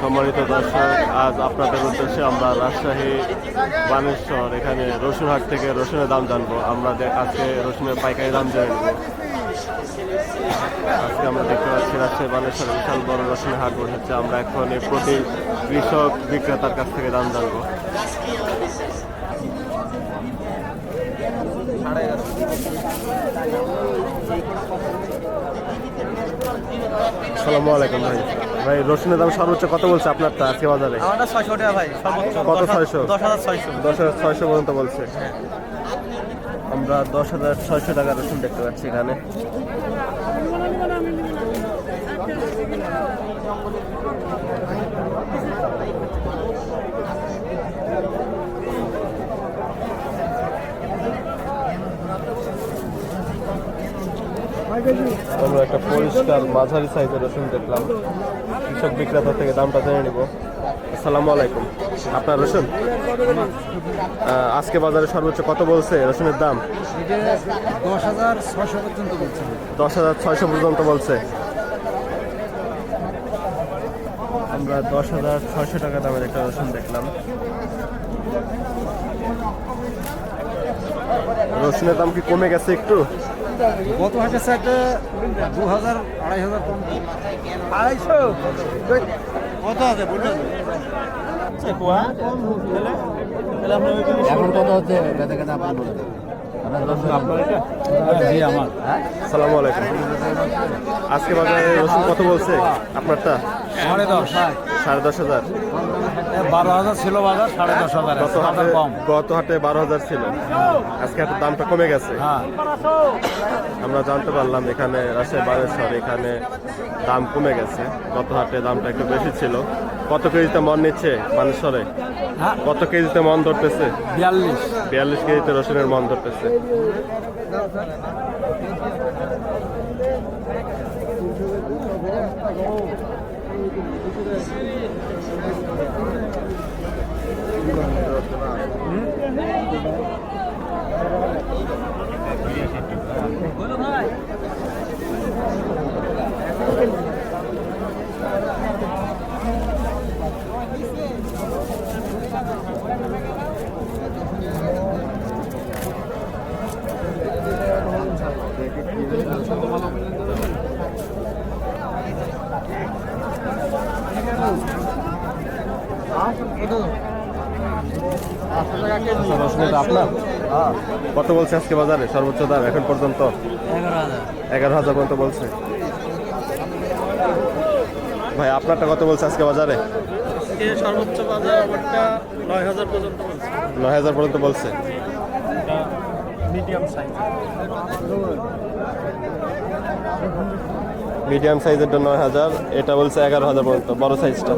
সম্মানিত দর্শক, আজ আপনাদের উদ্দেশ্যে আমরা রাজশাহী বানেশ্বর এখানে রসুনহাট থেকে রসুনের দাম জানব। আমরা আজকে রসুনের পাইকারি দাম জেনে নেব। আজকে আমরা দেখতে পাচ্ছি রাজশাহী বানেশ্বর বিশাল বড় রসুনের হাট বসেছে। আমরা এখন প্রতি কৃষক বিক্রেতার কাছ থেকে দাম জানব। আসসালামু আলাইকুম ভাই। ভাই রসুনের দাম সর্বোচ্চ কত বলছে আপনারটা আজকে বাজারে? আমারটা ছয়শো টাকা ভাই সর্বোচ্চ। কত দশ 600? দশ হাজার ছয়শো। দশ হাজার ছয়শো পর্যন্ত বলছে। আমরা দশ হাজার ছয়শো টাকা রসুন দেখতে পাচ্ছি এখানে। আমরা একটা পরিষ্কার মাঝারি সাইজের রসুন দেখলাম। কৃষক বিক্রেতা থেকে দামটা জেনে নিব। আসসালামু আলাইকুম। আপনার রসুন? আজকে বাজারে সর্বোচ্চ কত বলছে রসুনের দাম? দশ হাজার ছয়শো পর্যন্ত বলছে দশ হাজার ছয়শো পর্যন্ত বলছে। আমরা দশ হাজার ছয়শো টাকা দামের একটা রসুন দেখলাম। রসুনের দাম কি কমে গেছে একটু? গত হাটের সাইডে দু হাজার আড়াই হাজার কম। আড়াইশো? কত আছে? বলুন এখন কত হচ্ছে বেঁধে গেছে আপনার বলে সালামু আলাইকুম আজকে বাজারে রসুন কত বলছে আপনারটা সাড়ে দশ সাড়ে দশ হাজার। বারো হাজার ছিল, বাজার সাড়ে দশ হাজার। গত হাটে বারো হাজার ছিল, আজকে হাটের দামটা কমে গেছে। আমরা জানতে পারলাম এখানে রাজশাহী বানেশ্বর এখানে দাম কমে গেছে। গত হাটে দামটা একটু বেশি ছিল। কত কেজিতে মন নিচ্ছে? বানেশ্বরে কত কেজিতে মন ধরতেছে? বিয়াল্লিশ। বিয়াল্লিশ কেজিতে রসুনের মন ধরতেছে। Thank রসুনের দাম আপনার। কত বলছে আজকে বাজারে? সর্বোচ্চ দাম এখন পর্যন্ত? এগারো হাজার পর্যন্ত বলছে। ভাই আপনারটা কত বলছে আজকে বাজারে? সর্বোচ্চ বাজার নয় হাজার পর্যন্ত বলছে। নয় হাজার পর্যন্ত বলছে। মিডিয়াম সাইজ মিডিয়াম সাইজেরটা নয় হাজার এটা বলছে এগারো হাজার পর্যন্ত বড় সাইজটা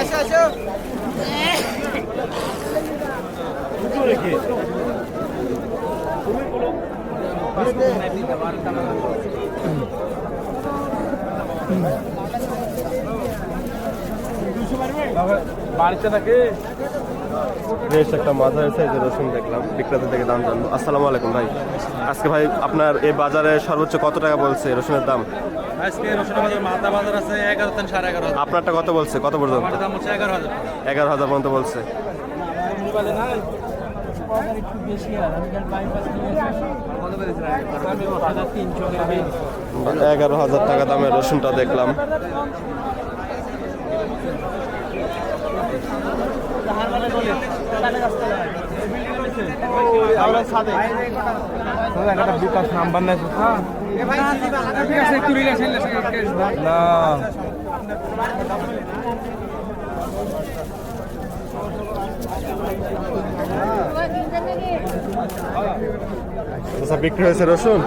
আসো আসো। বাড়িতে নাকি বেশ একটা মাঝারি সাইজের রসুন দেখলাম। বিক্রেতা থেকে দাম জানব। আসসালামু আলাইকুম ভাই। আজকে ভাই আপনার এই বাজারে সর্বোচ্চ কত টাকা বলছে রসুনের দাম? আজকে রসুনের বাজার মাথা বাজার আছে এগারো থেকে সাড়ে এগারো আপনারটা কত বলছে? কত পর্যন্ত? এগারো হাজার। পর্যন্ত বলছে। এগারো হাজার টাকা দামের রসুনটা দেখলাম। একটা বিকাশ নাম্বার নেই না আচ্ছা বিক্রি হয়েছে রসুন?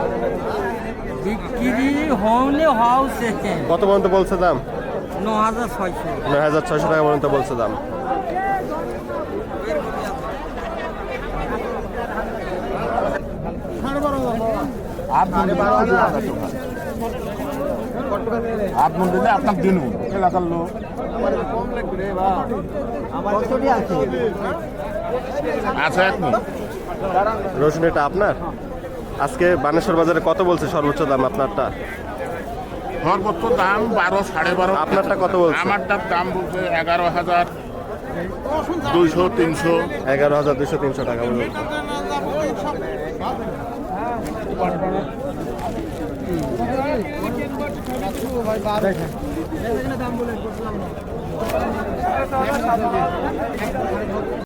বিক্রি হলে হাউসে কত পর্যন্ত বলছে দাম? নয় হাজার ছয়শো। টাকা পর্যন্ত বলছে দাম। আপনার দিন মন রসুন এটা আপনার? আজকে বানেশ্বর বাজারে কত বলছে সর্বোচ্চ দাম আপনারটা? সর্বোচ্চ দাম বারো সাড়ে বারো। আপনারটা কত বলছে? আমারটার দাম বলছে এগারো হাজার দুইশো তিনশো। এগারো হাজার দুশো তিনশো টাকা বলুন